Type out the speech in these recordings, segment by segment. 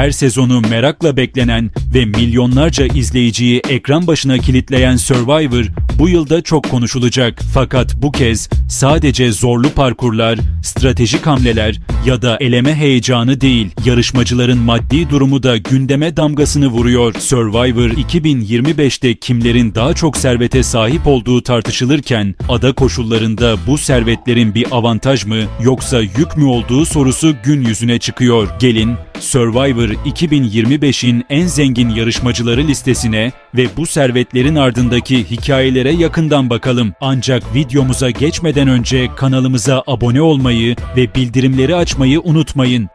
Her sezonu merakla beklenen ve milyonlarca izleyiciyi ekran başına kilitleyen Survivor bu yılda çok konuşulacak. Fakat bu kez sadece zorlu parkurlar, stratejik hamleler ya da eleme heyecanı değil, yarışmacıların maddi durumu da gündeme damgasını vuruyor. Survivor 2025'te kimlerin daha çok servete sahip olduğu tartışılırken ada koşullarında bu servetlerin bir avantaj mı yoksa yük mü olduğu sorusu gün yüzüne çıkıyor. Gelin Survivor 2025'in en zengin yarışmacıları listesine ve bu servetlerin ardındaki hikayelere yakından bakalım. Ancak videomuza geçmeden önce kanalımıza abone olmayı ve bildirimleri açmayı unutmayın.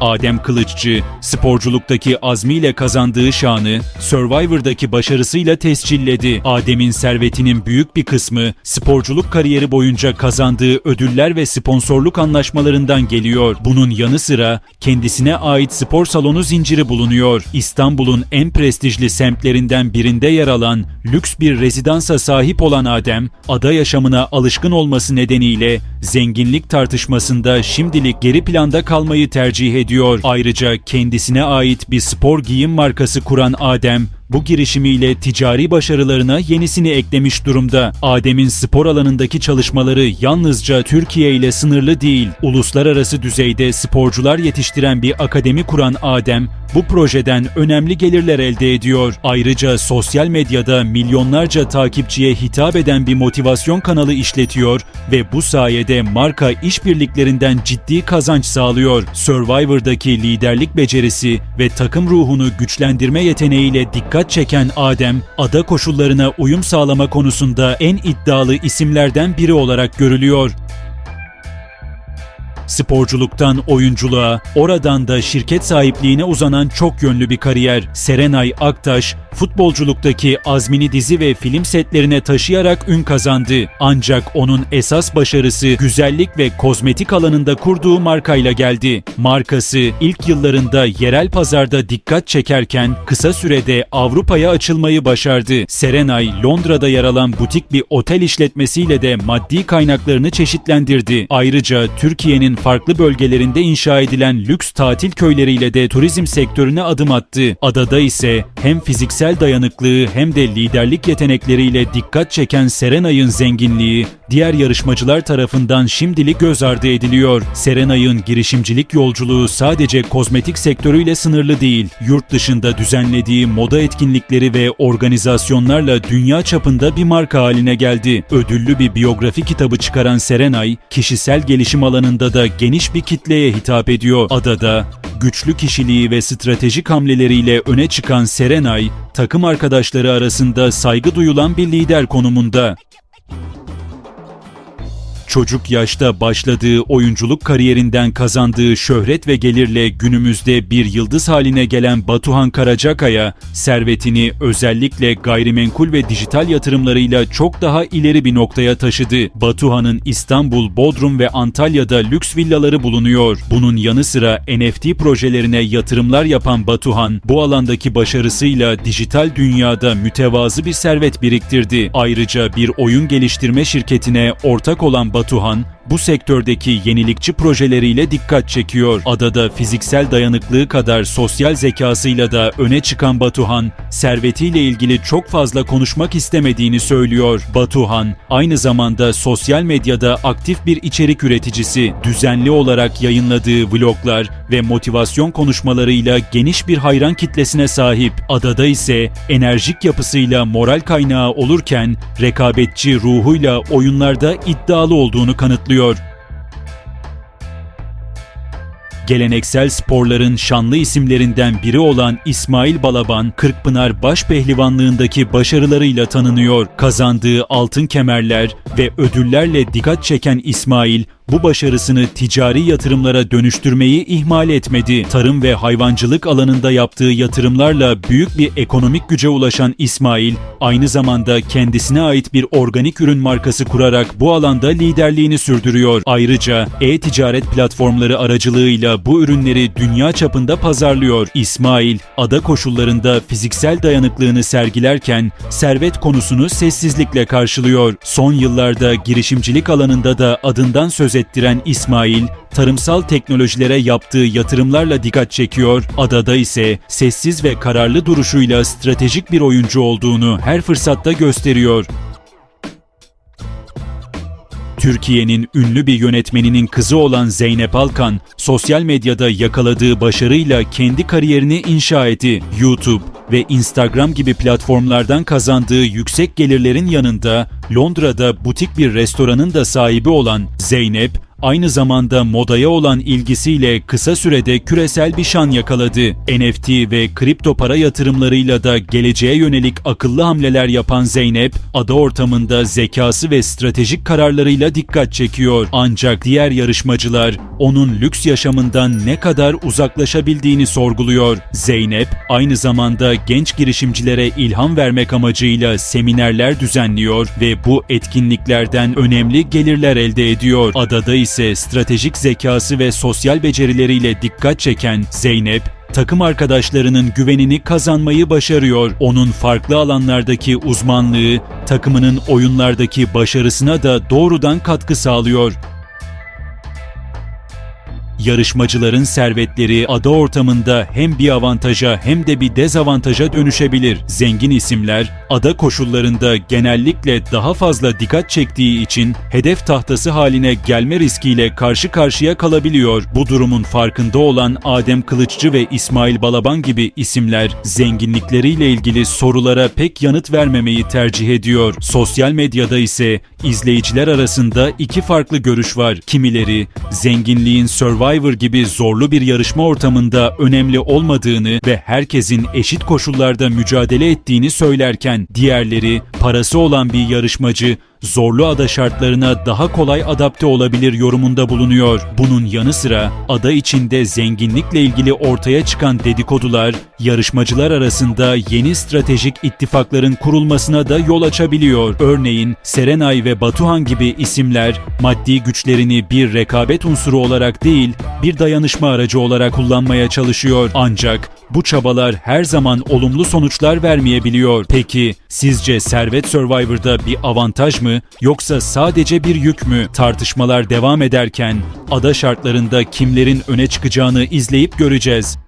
Adem Kılıççı, sporculuktaki azmiyle kazandığı şanı Survivor'daki başarısıyla tescilledi. Adem'in servetinin büyük bir kısmı sporculuk kariyeri boyunca kazandığı ödüller ve sponsorluk anlaşmalarından geliyor. Bunun yanı sıra kendisine ait spor salonu zinciri bulunuyor. İstanbul'un en prestijli semtlerinden birinde yer alan lüks bir rezidansa sahip olan Adem, ada yaşamına alışkın olması nedeniyle zenginlik tartışmasında şimdilik geri planda kalmayı tercih ediyor. Ayrıca kendisine ait bir spor giyim markası kuran Adem, bu girişimiyle ticari başarılarına yenisini eklemiş durumda. Adem'in spor alanındaki çalışmaları yalnızca Türkiye ile sınırlı değil. Uluslararası düzeyde sporcular yetiştiren bir akademi kuran Adem, bu projeden önemli gelirler elde ediyor. Ayrıca sosyal medyada milyonlarca takipçiye hitap eden bir motivasyon kanalı işletiyor ve bu sayede marka işbirliklerinden ciddi kazanç sağlıyor. Survivor'daki liderlik becerisi ve takım ruhunu güçlendirme yeteneğiyle dikkat çeken Adem, ada koşullarına uyum sağlama konusunda en iddialı isimlerden biri olarak görülüyor. Sporculuktan oyunculuğa, oradan da şirket sahipliğine uzanan çok yönlü bir kariyer. Serenay Aktaş, futbolculuktaki azmini dizi ve film setlerine taşıyarak ün kazandı. Ancak onun esas başarısı güzellik ve kozmetik alanında kurduğu markayla geldi. Markası ilk yıllarında yerel pazarda dikkat çekerken kısa sürede Avrupa'ya açılmayı başardı. Serenay, Londra'da yer alan butik bir otel işletmesiyle de maddi kaynaklarını çeşitlendirdi. Ayrıca Türkiye'nin farklı bölgelerinde inşa edilen lüks tatil köyleriyle de turizm sektörüne adım attı. Adada ise hem fiziksel dayanıklığı hem de liderlik yetenekleriyle dikkat çeken Serenay'ın zenginliği diğer yarışmacılar tarafından şimdilik göz ardı ediliyor. Serenay'ın girişimcilik yolculuğu sadece kozmetik sektörüyle sınırlı değil. Yurt dışında düzenlediği moda etkinlikleri ve organizasyonlarla dünya çapında bir marka haline geldi. Ödüllü bir biyografi kitabı çıkaran Serenay, kişisel gelişim alanında da geniş bir kitleye hitap ediyor. Adada güçlü kişiliği ve stratejik hamleleriyle öne çıkan Serenay, takım arkadaşları arasında saygı duyulan bir lider konumunda. Çocuk yaşta başladığı oyunculuk kariyerinden kazandığı şöhret ve gelirle günümüzde bir yıldız haline gelen Batuhan Karacakaya, servetini özellikle gayrimenkul ve dijital yatırımlarıyla çok daha ileri bir noktaya taşıdı. Batuhan'ın İstanbul, Bodrum ve Antalya'da lüks villaları bulunuyor. Bunun yanı sıra NFT projelerine yatırımlar yapan Batuhan, bu alandaki başarısıyla dijital dünyada mütevazı bir servet biriktirdi. Ayrıca bir oyun geliştirme şirketine ortak olan Batuhan, Batuhan bu sektördeki yenilikçi projeleriyle dikkat çekiyor. Adada fiziksel dayanıklığı kadar sosyal zekasıyla da öne çıkan Batuhan, servetiyle ilgili çok fazla konuşmak istemediğini söylüyor. Batuhan, aynı zamanda sosyal medyada aktif bir içerik üreticisi, düzenli olarak yayınladığı vloglar ve motivasyon konuşmalarıyla geniş bir hayran kitlesine sahip. Adada ise enerjik yapısıyla moral kaynağı olurken rekabetçi ruhuyla oyunlarda iddialı olduğunu kanıtlıyor. Geleneksel sporların şanlı isimlerinden biri olan İsmail Balaban, Kırkpınar baş pehlivanlığındaki başarılarıyla tanınıyor. Kazandığı altın kemerler ve ödüllerle dikkat çeken İsmail, bu başarısını ticari yatırımlara dönüştürmeyi ihmal etmedi. Tarım ve hayvancılık alanında yaptığı yatırımlarla büyük bir ekonomik güce ulaşan İsmail, aynı zamanda kendisine ait bir organik ürün markası kurarak bu alanda liderliğini sürdürüyor. Ayrıca e-ticaret platformları aracılığıyla bu ürünleri dünya çapında pazarlıyor. İsmail, ada koşullarında fiziksel dayanıklığını sergilerken servet konusunu sessizlikle karşılıyor. Son yıllarda girişimcilik alanında da adından söz ettiren İsmail, tarımsal teknolojilere yaptığı yatırımlarla dikkat çekiyor, adada ise sessiz ve kararlı duruşuyla stratejik bir oyuncu olduğunu her fırsatta gösteriyor. Türkiye'nin ünlü bir yönetmeninin kızı olan Zeynep Alkan, sosyal medyada yakaladığı başarıyla kendi kariyerini inşa etti. YouTube ve Instagram gibi platformlardan kazandığı yüksek gelirlerin yanında Londra'da butik bir restoranın da sahibi olan Zeynep, aynı zamanda modaya olan ilgisiyle kısa sürede küresel bir şan yakaladı. NFT ve kripto para yatırımlarıyla da geleceğe yönelik akıllı hamleler yapan Zeynep, ada ortamında zekası ve stratejik kararlarıyla dikkat çekiyor. Ancak diğer yarışmacılar onun lüks yaşamından ne kadar uzaklaşabildiğini sorguluyor. Zeynep aynı zamanda genç girişimcilere ilham vermek amacıyla seminerler düzenliyor ve bu etkinliklerden önemli gelirler elde ediyor. Adada ise stratejik zekası ve sosyal becerileriyle dikkat çeken Zeynep, takım arkadaşlarının güvenini kazanmayı başarıyor. Onun farklı alanlardaki uzmanlığı takımının oyunlardaki başarısına da doğrudan katkı sağlıyor. Yarışmacıların servetleri ada ortamında hem bir avantaja hem de bir dezavantaja dönüşebilir. Zengin isimler ada koşullarında genellikle daha fazla dikkat çektiği için hedef tahtası haline gelme riskiyle karşı karşıya kalabiliyor. Bu durumun farkında olan Adem Kılıççı ve İsmail Balaban gibi isimler zenginlikleriyle ilgili sorulara pek yanıt vermemeyi tercih ediyor. Sosyal medyada ise izleyiciler arasında iki farklı görüş var. Kimileri zenginliğin Survivor gibi zorlu bir yarışma ortamında önemli olmadığını ve herkesin eşit koşullarda mücadele ettiğini söylerken diğerleri parası olan bir yarışmacı zorlu ada şartlarına daha kolay adapte olabilir yorumunda bulunuyor. Bunun yanı sıra ada içinde zenginlikle ilgili ortaya çıkan dedikodular yarışmacılar arasında yeni stratejik ittifakların kurulmasına da yol açabiliyor. Örneğin Serenay ve Batuhan gibi isimler maddi güçlerini bir rekabet unsuru olarak değil bir dayanışma aracı olarak kullanmaya çalışıyor. Ancak bu çabalar her zaman olumlu sonuçlar vermeyebiliyor. Peki sizce Servet Survivor'da bir avantaj mı yoksa sadece bir yük mü? Tartışmalar devam ederken ada şartlarında kimlerin öne çıkacağını izleyip göreceğiz.